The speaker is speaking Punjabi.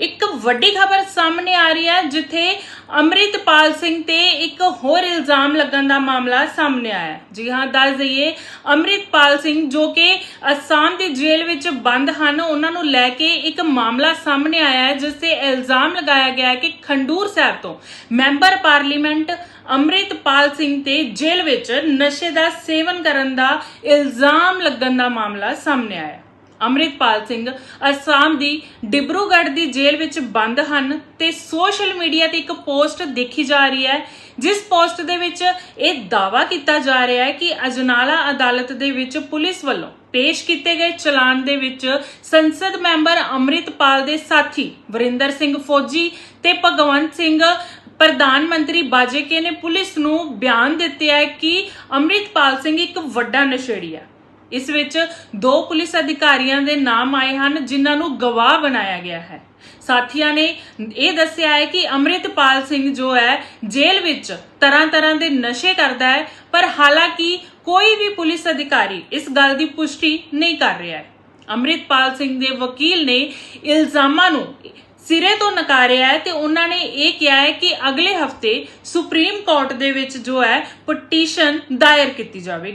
ਇੱਕ ਵੱਡੀ ਖਬਰ ਸਾਹਮਣੇ ਆ ਰਹੀ ਹੈ, ਜਿੱਥੇ ਅੰਮ੍ਰਿਤਪਾਲ ਸਿੰਘ ਤੇ ਇੱਕ ਹੋਰ ਇਲਜ਼ਾਮ ਲੱਗਣ ਦਾ ਮਾਮਲਾ ਸਾਹਮਣੇ ਆਇਆ ਹੈ। ਜੀ ਹਾਂ, ਦੱਸ ਦਈਏ, ਅੰਮ੍ਰਿਤਪਾਲ ਸਿੰਘ ਜੋ ਕਿ ਅਸਾਮ ਦੀ ਜੇਲ੍ਹ ਵਿੱਚ ਬੰਦ ਹਨ, ਉਹਨਾਂ ਨੂੰ ਲੈ ਕੇ ਇੱਕ ਮਾਮਲਾ ਸਾਹਮਣੇ ਆਇਆ ਹੈ, ਜਿਸ ਤੇ ਇਲਜ਼ਾਮ ਲਗਾਇਆ ਗਿਆ ਹੈ ਕਿ ਖੰਡੂਰ ਸਾਹਿਬ ਤੋਂ ਮੈਂਬਰ ਪਾਰਲੀਮੈਂਟ ਅੰਮ੍ਰਿਤਪਾਲ ਸਿੰਘ ਤੇ ਜੇਲ੍ਹ ਵਿੱਚ ਨਸ਼ੇ ਦਾ ਸੇਵਨ ਕਰਨ ਦਾ ਇਲਜ਼ਾਮ ਲੱਗਣ ਦਾ ਮਾਮਲਾ ਸਾਹਮਣੇ ਆਇਆ ਅੰਮ੍ਰਿਤਪਾਲ ਸਿੰਘ ਅਸਾਮ ਦੀ ਡਿਬਰੂਗੜ੍ਹ ਦੀ ਜੇਲ੍ਹ ਵਿੱਚ ਬੰਦ ਹਨ ਤੇ ਸੋਸ਼ਲ ਮੀਡੀਆ ਤੇ ਇੱਕ ਪੋਸਟ ਦੇਖੀ ਜਾ ਰਹੀ ਹੈ। ਜਿਸ ਪੋਸਟ ਦੇ ਵਿੱਚ ਇਹ ਦਾਵਾ ਕੀਤਾ ਜਾ ਰਿਹਾ ਹੈ ਕਿ ਅਜਨਾਲਾ ਅਦਾਲਤ ਦੇ ਵਿੱਚ ਪੁਲਿਸ ਵੱਲੋਂ ਪੇਸ਼ ਕੀਤੇ ਗਏ ਚਲਾਨ ਦੇ ਵਿੱਚ ਸੰਸਦ ਮੈਂਬਰ ਅੰਮ੍ਰਿਤਪਾਲ ਦੇ ਸਾਥੀ ਵਰਿੰਦਰ ਸਿੰਘ ਫੌਜੀ ਤੇ ਭਗਵੰਤ ਸਿੰਘ, ਪ੍ਰਧਾਨ ਮੰਤਰੀ ਬਾਜੇਕੇ ਨੇ ਪੁਲਿਸ ਨੂੰ ਬਿਆਨ ਦਿੱਤੇ ਹੈ ਕਿ ਅੰਮ੍ਰਿਤਪਾਲ ਸਿੰਘ ਇੱਕ ਵੱਡਾ ਨਸ਼ੇੜੀ ਹੈ। ਇਸ ਵਿੱਚ ਦੋ ਪੁਲਿਸ ਅਧਿਕਾਰੀਆਂ ਦੇ ਨਾਮ ਆਏ ਹਨ, ਜਿਨ੍ਹਾਂ ਨੂੰ ਗਵਾਹ ਬਣਾਇਆ ਗਿਆ ਹੈ। ਸਾਥੀਆਂ ਨੇ ਇਹ ਦੱਸਿਆ ਹੈ ਕਿ ਅੰਮ੍ਰਿਤਪਾਲ ਸਿੰਘ ਜੋ ਹੈ, ਜੇਲ੍ਹ ਵਿੱਚ ਤਰ੍ਹਾਂ-ਤਰ੍ਹਾਂ ਦੇ ਨਸ਼ੇ ਕਰਦਾ ਹੈ, ਪਰ ਹਾਲਾਂਕਿ ਕੋਈ ਵੀ ਪੁਲਿਸ ਅਧਿਕਾਰੀ ਇਸ ਗੱਲ ਦੀ ਪੁਸ਼ਟੀ ਨਹੀਂ ਕਰ ਰਿਹਾ ਹੈ। ਅੰਮ੍ਰਿਤਪਾਲ ਸਿੰਘ ਦੇ ਵਕੀਲ ਨੇ ਇਲਜ਼ਾਮਾਂ ਨੂੰ ਸਿਰੇ ਤੋਂ ਨਕਾਰਿਆ ਹੈ ਤੇ ਉਹਨਾਂ ਨੇ ਇਹ ਕਿਹਾ ਹੈ ਕਿ ਅਗਲੇ ਹਫ਼ਤੇ ਸੁਪਰੀਮ ਕੋਰਟ ਦੇ ਵਿੱਚ ਜੋ ਹੈ, ਪਟੀਸ਼ਨ ਦਾਇਰ ਕੀਤੀ ਜਾਵੇਗੀ।